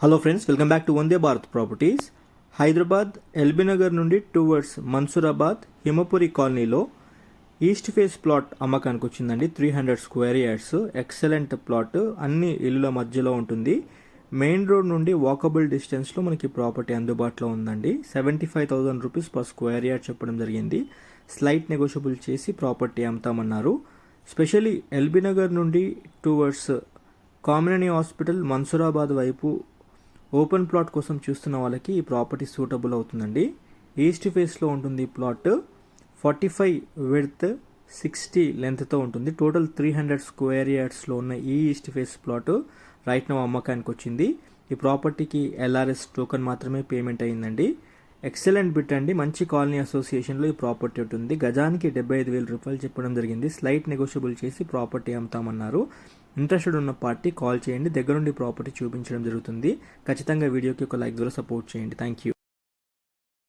Hello friends welcome back to Vande Bharat properties Hyderabad LB Nagar నుండి towards Mansoorabad హిమపురి కాలనీలో east face plot అమ్మకానికి వచ్చిందండి. Three hundred square yards excellent plot అన్ని ఇల్లుల మధ్యలో ఉంటుంది. మెయిన్ రోడ్ నుండి వాకబుల్ డిస్టెన్స్లో మనకి ప్రాపర్టీ అందుబాటులో ఉందండి. Seventy five thousand rupees per square yard చెప్పడం జరిగింది. స్లైట్ నెగోషియబుల్ చేసి ప్రాపర్టీ అమ్ముతామన్నారు. స్పెషలీ ఎల్బీ నగర్ నుండి టువర్డ్స్ కామిననీ హాస్పిటల్ మన్సూరాబాద్ వైపు ఓపెన్ ప్లాట్ కోసం చూస్తున్న వాళ్ళకి ఈ ప్రాపర్టీ సూటబుల్ అవుతుందండి. ఈస్ట్ ఫేస్లో ఉంటుంది ఈ plot. Forty five width sixty లెంత్తో ఉంటుంది టోటల్ త్రీ హండ్రెడ్ స్క్వేర్ యార్డ్స్లో ఉన్న ఈ east face plot right now అమ్మకానికి వచ్చింది. ఈ ప్రాపర్టీకి ఎల్ఆర్ఎస్ టోకెన్ మాత్రమే పేమెంట్ అయ్యిందండి ఎక్సలెంట్ బిట్ అండి. మంచి కాలనీ అసోసియేషన్లో ఈ ప్రాపర్టీ ఉంటుంది. గజానికి డెబ్బై ఐదు వేల రూపాయలు చెప్పడం జరిగింది. స్లైట్ నెగోషియబుల్ చేసి ప్రాపర్టీ అమ్ముతామన్నారు. ఇంట్రెస్టెడ్ ఉన్న పార్టీ కాల్ చేయండి. దగ్గరుండి ప్రాపర్టీ చూపించడం జరుగుతుంది. ఖచ్చితంగా వీడియోకి ఒక లైక్ ద్వారా సపోర్ట్ చేయండి. Thank you